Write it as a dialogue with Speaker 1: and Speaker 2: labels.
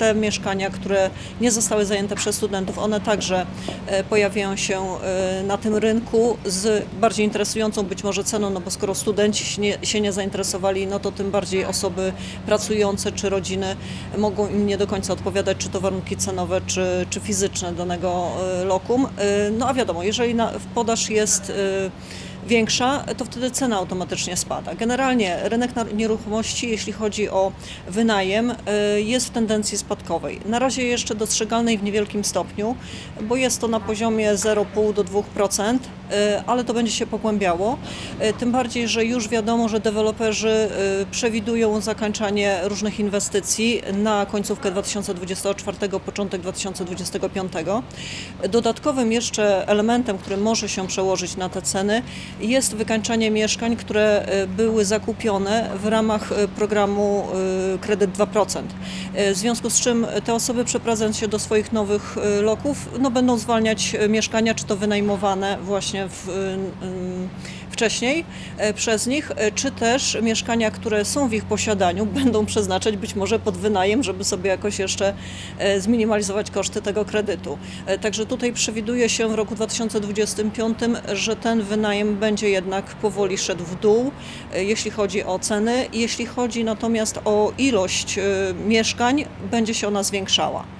Speaker 1: te mieszkania, które nie zostały zajęte przez studentów, one także e, pojawiają się e, na tym rynku z bardziej interesującą być może ceną, no bo skoro studenci się nie, się nie zainteresowali, no to tym bardziej osoby pracujące czy rodziny mogą im nie do końca odpowiadać, czy to warunki cenowe, czy, czy fizyczne danego e, lokum. No a wiadomo, jeżeli na, podaż jest większa, to wtedy cena automatycznie spada. Generalnie rynek nieruchomości, jeśli chodzi o wynajem, y, jest w tendencji spadkowej. Na razie jeszcze dostrzegalnej w niewielkim stopniu, bo jest to na poziomie 0,5 do 2%, y, ale to będzie się pogłębiało. Y, Tym bardziej, że już wiadomo, że deweloperzy y, przewidują zakończanie różnych inwestycji na końcówkę 2024, początek 2025. Dodatkowym jeszcze elementem, który może się przełożyć na te ceny, jest wykańczanie mieszkań, które e, były zakupione w ramach e, programu e, Kredyt 2%. E, W związku z czym te osoby przeprowadzając się do swoich nowych e, loków, no, będą zwalniać e, mieszkania, czy to wynajmowane właśnie w, wcześniej e, przez nich, e, czy też mieszkania, które są w ich posiadaniu, będą przeznaczać być może pod wynajem, żeby sobie jakoś jeszcze e, zminimalizować koszty tego kredytu. Także tutaj przewiduje się w roku 2025, że ten wynajem będzie jednak powoli szedł w dół, jeśli chodzi o ceny. Jeśli chodzi natomiast o ilość mieszkań, będzie się ona zwiększała.